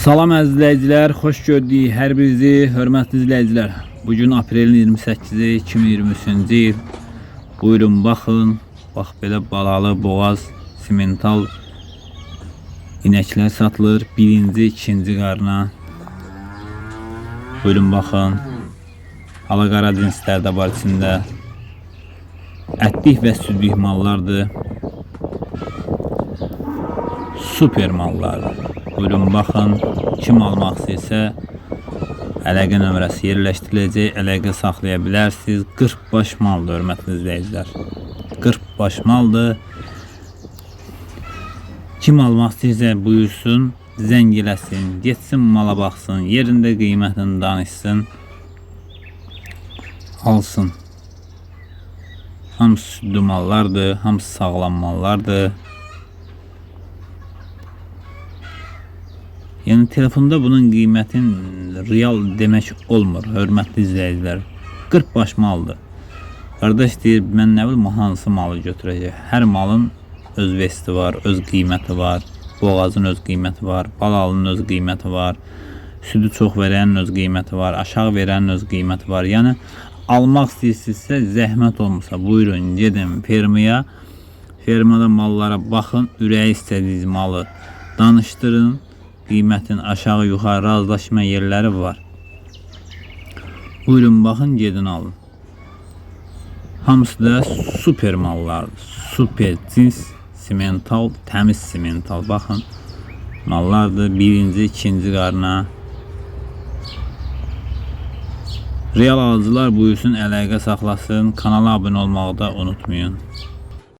Salam əziz izləyicilər, xoş gördük hər birinizi, hörmətli izləyicilər. Bu gün aprelin 28-i 2023-cü il. Buyurun baxın. Bax belə balalı boğaz simental inəklər satılır. Birinci, ikinci qarına. Buyurun baxın. Hala qara cinslər də var içində. Ətlik və südlük mallardır. Super mallar. Buyurun baxın. Kim almaq istəyirsə əlaqə nömrəsi yerləşdiriləcək. Əlaqə saxlaya bilərsiniz. 40 baş maldır hörmətli izləyicilər. 40 baş maldır. Kim almaq istəyirsə buyursun, zəng eləsin, getsin mala baxsın, yerində qiymətini danışsın. Alsın. Hamısı südlü mallardır, hamısı sağlam mallardır. Yəni telefonda bunun qiymətin real demək olmur, hörmətli izləyicilər. 40 baş maldır. Qardaş deyir, mən nə bilim hansı malı götürəcək. Hər malın öz vesti var, öz qiyməti var. Boğazın öz qiyməti var, balalının öz qiyməti var. Südü çox verənin öz qiyməti var, aşağı verənin öz qiyməti var. Yəni almaq istəyirsinizsə, zəhmət olmasa buyurun, gedin fermaya. Fermada mallara baxın, ürəyi istədiyiniz malı danışdırın. Qiymətin aşağı yuxarı razılaşma yerləri var. Buyurun baxın, gedin alın. Hamısı da super mallardır. Super cins simental, təmiz simental. Baxın, mallardır. Birinci, ikinci qarına. Real alıcılar buyursun, əlaqə saxlasın. Kanala abunə olmağı da unutmayın.